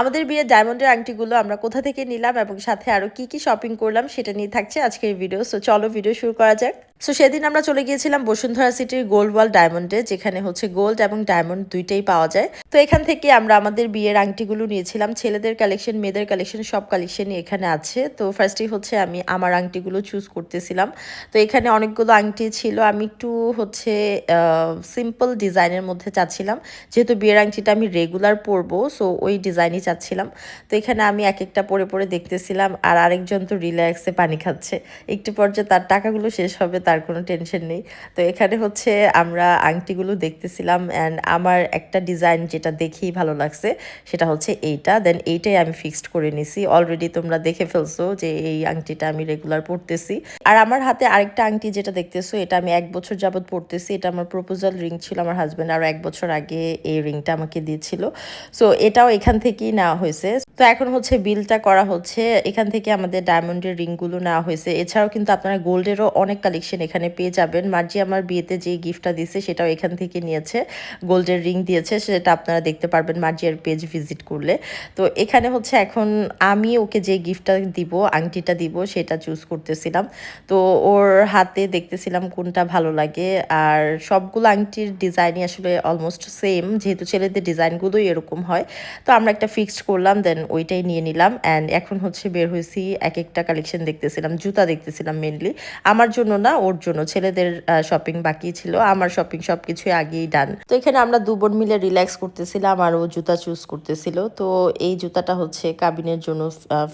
আমাদের বিয়ের ডায়মন্ডের আংটিগুলো আমরা কোথা থেকে নিলাম এবং সাথে আরও কি কি শপিং করলাম সেটা নিয়ে থাকছে আজকের ভিডিও সো চলো ভিডিও শুরু করা যাক। সো সেদিন আমরা চলে গিয়েছিলাম বসুন্ধরা সিটির গোল্ড ওয়াল ডায়মন্ডে যেখানে হচ্ছে গোল্ড এবং ডায়মন্ড দুইটাই পাওয়া যায়। তো এখান থেকে আমরা আমাদের বিয়ের আংটিগুলো নিয়েছিলাম। ছেলেদের কালেকশন মেয়েদের কালেকশন সব কালেকশনই এখানে আছে। তো ফার্স্টেই হচ্ছে আমি আমার আংটিগুলো চুজ করতেছিলাম। তো এখানে অনেকগুলো আংটি ছিল। আমি একটু হচ্ছে সিম্পল ডিজাইনের মধ্যে চাচ্ছিলাম। যেহেতু বিয়ের আংটিটা আমি রেগুলার পরবো সো ওই ডিজাইনই চাচ্ছিলাম। তো এখানে আমি এক একটা পরে পরে দেখতেছিলাম, আর আরেকজন তো রিল্যাক্সে পানি খাচ্ছে। একটু পর্যায়ে তার টাকাগুলো শেষ হবে তার কোনো টেনশন নেই। তো এখানে হচ্ছে আমরা আংটিগুলো দেখতেছিলাম অ্যান্ড আমার একটা ডিজাইন যেটা দেখেই ভালো লাগছে, সেটা হচ্ছে এইটা। দেন এইটাই আমি ফিক্সড করে নিছি। অলরেডি তোমরা দেখে ফেলছো যে এই আংটিটা আমি রেগুলার পরতেছি। আর আমার হাতে আরেকটা আংটি যেটা দেখতেছো, এটা আমি এক বছর যাবত পরতেছি। এটা আমার প্রপোজাল রিং ছিল আমার হাজব্যান্ড আরও এক বছর আগে এই রিংটা আমাকে দিয়েছিল। সো এটাও এখান থেকেই নেওয়া হয়েছে। তো এখন হচ্ছে বিলটা করা হচ্ছে। এখান থেকে আমাদের ডায়মন্ডের রিংগুলো নেওয়া হয়েছে। এছাড়াও কিন্তু আপনারা গোল্ডেরও অনেক কালেকশন এখানে পেয়ে যাবেন। মার্জি আমার বিয়েতে যে গিফটটা দিয়েছে, সেটাও এখান থেকে নিয়েছে। গোল্ডের রিং দিয়েছে, সেটা আপনারা দেখতে পারবেন মার্জিয়ার পেজ ভিজিট করলে। তো এখানে হচ্ছে এখন আমি ওকে যে গিফটটা দিব, আংটিটা দিব, সেটা চুজ করতেছিলাম। তো ওর হাতে দেখতেছিলাম কোনটা ভালো লাগে। আর সবগুলো আংটির ডিজাইনই আসলে অলমোস্ট সেম যেহেতু ছেলেদের ডিজাইনগুলোই এরকম হয়। তো আমরা একটা ফিক্সড করলাম দেন ওইটাই নিয়ে নিলাম অ্যান্ড এখন হচ্ছে বের হয়েছি এক একটা কালেকশন দেখতেছিলাম, জুতা দেখতেছিলাম মেনলি আমার জন্য না, ওর জন্য। ছেলেদের শপিং বাকি ছিল, আমার শপিং সব কিছুই আগেই ডান তো এখানে আমরা দু বোন মিলে রিল্যাক্স করতেছিলাম আর ও জুতা চুজ করতেছিল। তো এই জুতাটা হচ্ছে কাবিনের জন্য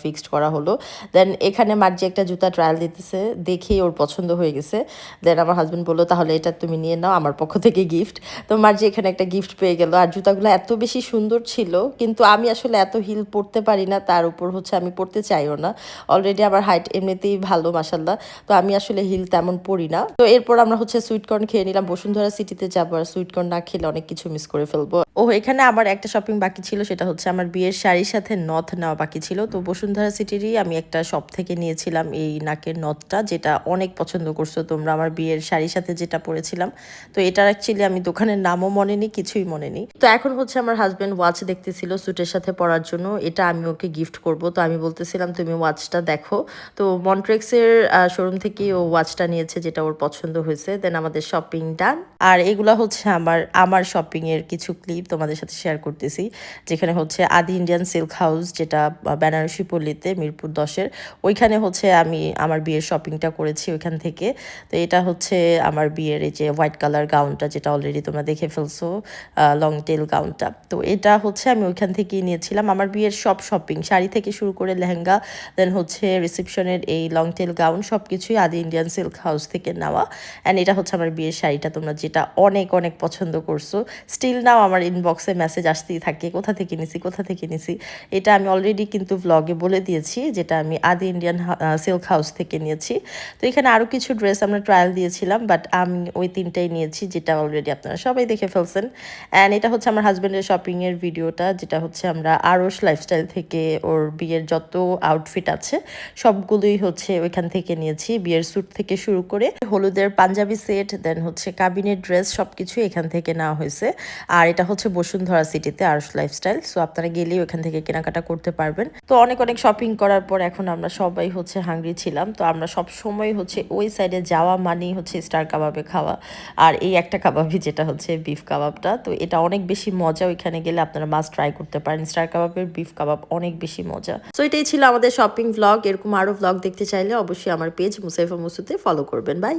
ফিক্সড করা হলো। দেন এখানে মার্জি একটা জুতা ট্রায়াল দিতেছে, দেখেই ওর পছন্দ হয়ে গেছে। দেন আমার হাজব্যান্ড বলল, তাহলে এটা তুমি নিয়ে নাও, আমার পক্ষ থেকে গিফট তো মার্জি এখানে একটা গিফট পেয়ে গেল। আর জুতাগুলো এত বেশি সুন্দর ছিল, কিন্তু আমি আসলে এত হিল পরতে পারি না, তার উপর হচ্ছে আমি পরতে চাইও না। অলরেডি আমার হাইট এমনিতেই ভালো মাসাল্লাহ তো আমি আসলে হিল তেমন পড়ি না। তো এরপর আমরা হচ্ছে সুইটকর্ন খেয়ে নিলাম। বসুন্ধরা সিটিতে যাব আর সুইটকর্ন না খেলে অনেক কিছু মিস করে ফেলব। ও এখানে আমার একটা শপিং বাকি ছিল, সেটা হচ্ছে আমার বিয়ের শাড়ির সাথে নথ নেওয়া বাকি ছিল। তো বসুন্ধরা সিটিরই আমি একটা শপ থেকে নিয়েছিলাম এই নাকের নথটা যেটা অনেক পছন্দ করছ তোমরা আমার বিয়ের শাড়ির সাথে যেটা পরেছিলাম। তো এটার অ্যাকচুয়ালি আমি দোকানের নামও মনে নেই, কিছুই মনে নেই। তো এখন হচ্ছে আমার হাজব্যান্ড ওয়াচ দেখতেছিল স্যুটের সাথে পরার জন্য। এটা আমি ওকে গিফট করব। তো আমি বলতেছিলাম, তুমি ওয়াচটা দেখো। তো মন্ট্রেক্সের শোরুম থেকে ও ওয়াচটা নিয়েছে, যেটা ওর পছন্দ হয়েছে। দেন আমাদের শপিং ডান আর এগুলা হচ্ছে আমার আমার শপিং এর কিছু ক্লিপ তোমাদের সাথে শেয়ার করতেছি। যেখানে হচ্ছে আদি ইন্ডিয়ান সিল্ক হাউস যেটা বেনারসি পল্লীতে মিরপুর দশের। ওইখানে হচ্ছে আমি আমার বিয়ের শপিংটা করেছি ওইখান থেকে। তো এটা হচ্ছে আমার বিয়ের এই যে হোয়াইট কালার গাউনটা যেটা অলরেডি তোমরা দেখে ফেলছো লং টেল গাউনটা তো এটা হচ্ছে আমি ওইখান থেকেই নিয়েছিলাম। আমার বিয়ের সব শপিং শাড়ি থেকে শুরু করে লেহেঙ্গা দেন হচ্ছে রিসেপশনের এই লং টেল গাউন সব কিছুই আদি ইন্ডিয়ান সিল্ক হাউস থেকে নেওয়া। অ্যান্ড এটা হচ্ছে আমার বিয়ের শাড়িটা, তোমরা যেটা অনেক অনেক পছন্দ করছ। স্টিল নাও আমার ইনবক্সে মেসেজ আসতেই থাকে, কোথা থেকে নিছি, কোথা থেকে নিছি। এটা আমি অলরেডি কিন্তু ব্লগে বলে দিয়েছি, যেটা আমি আদি ইন্ডিয়ান সিল্ক হাউস থেকে নিয়েছি। তো এখানে আরও কিছু ড্রেস আমরা ট্রায়াল দিয়েছিলাম বাট আমি ওই তিনটাই নিয়েছি, যেটা অলরেডি আপনারা সবাই দেখে ফেলছেন। অ্যান্ড এটা হচ্ছে আমার হাজব্যান্ডের শপিংয়ের ভিডিওটা যেটা হচ্ছে আমরা আরস লাইফস্টাইল থেকে ওর বিয়ের যত আউটফিট আছে, সবগুলোই হচ্ছে ওইখান থেকে নিয়েছি। বিয়ের স্যুট থেকে শুরু করে হলুদের পাঞ্জাবি সেট দেন হচ্ছে কাবিনের ড্রেস সব কিছু এখান থেকে নেওয়া হয়েছে। আর এটা হচ্ছে বসুন্ধরা সিটিতে আরস লাইফস্টাইল সো আপনারা গেলেই ওখান থেকে কেনাকাটা করতে পারবেন। তো অনেক অনেক শপিং করার পর এখন আমরা সবাই হচ্ছে হাঙ্গরি ছিলাম, তো আমরা সব সময় হচ্ছে ওই সাইডে যাওয়া মানেই হচ্ছে স্টার কাবাবে খাওয়া। আর এই একটা কাবাবই যেটা হচ্ছে বিফ কাবাবটা, তো এটা অনেক বেশি মজা ওইখানে গেলে আপনারা মাছ ট্রাই করতে পারেন। স্টার কাবাবের বিফ কাবাব অনেক বেশি মজা। সো এটাই ছিল আমাদের শপিং ভ্লগ এরকম আরও ভ্লগ দেখতে চাইলে অবশ্যই আমার পেজ মুসাইফা মুসুতে ফলো করবেন। বাই